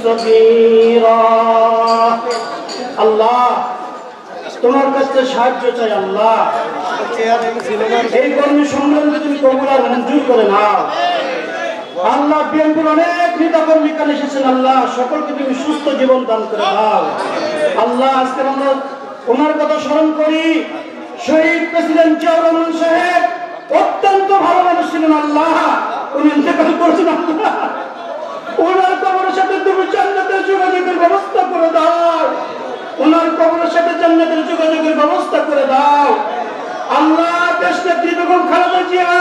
كبيرا আল্লাহ তোমার কাছে সাহায্য চাই আল্লাহ এই কর্মী সম্মেলনে তুমি কবুল আর মঞ্জুর করে নাও আল্লাহ বিএনপির অনেক নেতা কর্মী কানে এসেছেন আল্লাহ সকলকে তুমি সুস্থ জীবন দান করে দাও আল্লাহ আজকে আমরা ওনার কথা স্মরণ করি শহীদ প্রেসিডেন্ট জিয়াউর রহমান সাহেব অত্যন্ত ভালো মানুষ ছিলেন আল্লাহ উনি ইন্তেকাল করেছেন আল্লাহ ওনার জান্নাতের যোগাযোগের ব্যবস্থা করে দাও। আল্লাহ দেশ নেত্রী বেগম খালেদা জিয়া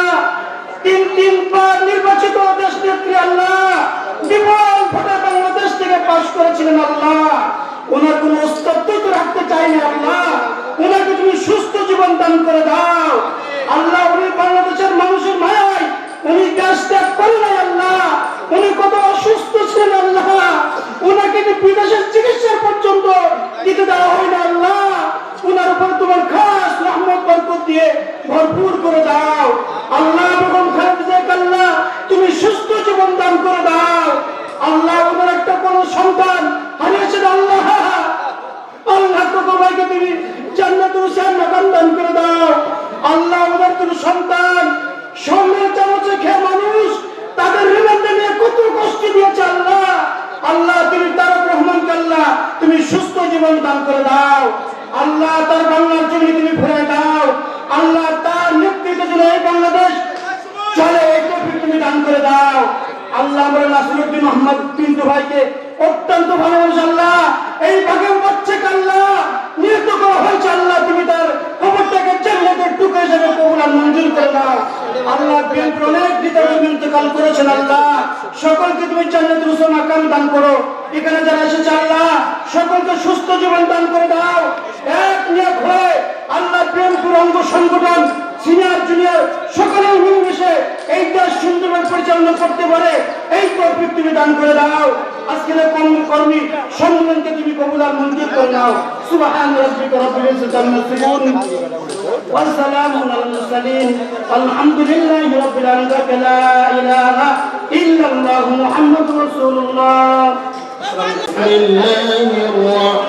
তিন তিন বার নির্বাচিত দেশ নেত্রী আল্লাহ বিপুল ভোটে বাংলাদেশ থেকে পাশ করেছিলেন আল্লাহ। ওনার কোন অস্তিত্ব তো রাখতে চাইনি আল্লাহ। ওনাকে তুমি সুস্থ জীবন দান করে দাও। আল্লাহ উনি বাংলাদেশের মানুষের মায়ায় উনি দেশ ত্যাগ করে নাই আল্লাহ উনি কত অসুস্থ ছিলেন আল্লাহ ওনাকে যে বিদেশের চিকিৎসার পর্যন্ত দিতে দেওয়া হয় না আল্লাহ ওনার উপর তোমার খাস রহমত বরকত দিয়ে ভরপুর করে দাও। আল্লাহ বেগম খালেদা আল্লাহ তুমি সুস্থ জীবন দান করে দাও। আল্লাহ ওনার একটা কোন সন্তান হারিয়েছেন আল্লাহ? আল্লাহ ভাইকে তুমি চামচে খেয়ে মানুষ, তাদের কত আল্লাহ? আল্লাহ, তুমি তুমি সুস্থ জীবন দান করে দাও। আল্লাহ, তার বাংলার মোহাম্মদ পিন্টু ভাইকে অত্যন্ত ভালোবাসি আল্লাহ। এই বাগের বাচ্চাকে আল্লাহ নিহত করা হয়েছে আল্লাহ, তুমি তার খবরটাকে জান্নাতের টুকরো হিসেবে কবুল মঞ্জুর করে দাও। আল্লাহ বিএনপির অনেক নেতা কর্মী ইন্তেকাল করেছেন আল্লাহ। সকলকে তুমি জান্নাতুল উসম আকাম দান করো। এখানে যারা এসেছে আল্লাহ, সকলকে সুস্থ জীবন দান করে দাও। এক নিয়োগ দেশ সুন্দরভাবে পরিচালনা করতে পারে এই তৌফিক তুমি দান করে দাও আজকের এই কর্ম কর্মী সম্মেলনকে তুমি কবুল আর মঞ্জুর করে নাও সুবহান রাব্বিকা রাব্বিল ইজ্জাতি আম্মা ইয়াসিফুন ওয়া সালামুন আলাল মুরসালিন আলহামদুলিল্লাহি রাব্বিল আলামিন লা ইলাহা ইল্লাল্লাহু মুহাম্মাদুর রাসূলুল্লাহ بسم الله الرحمن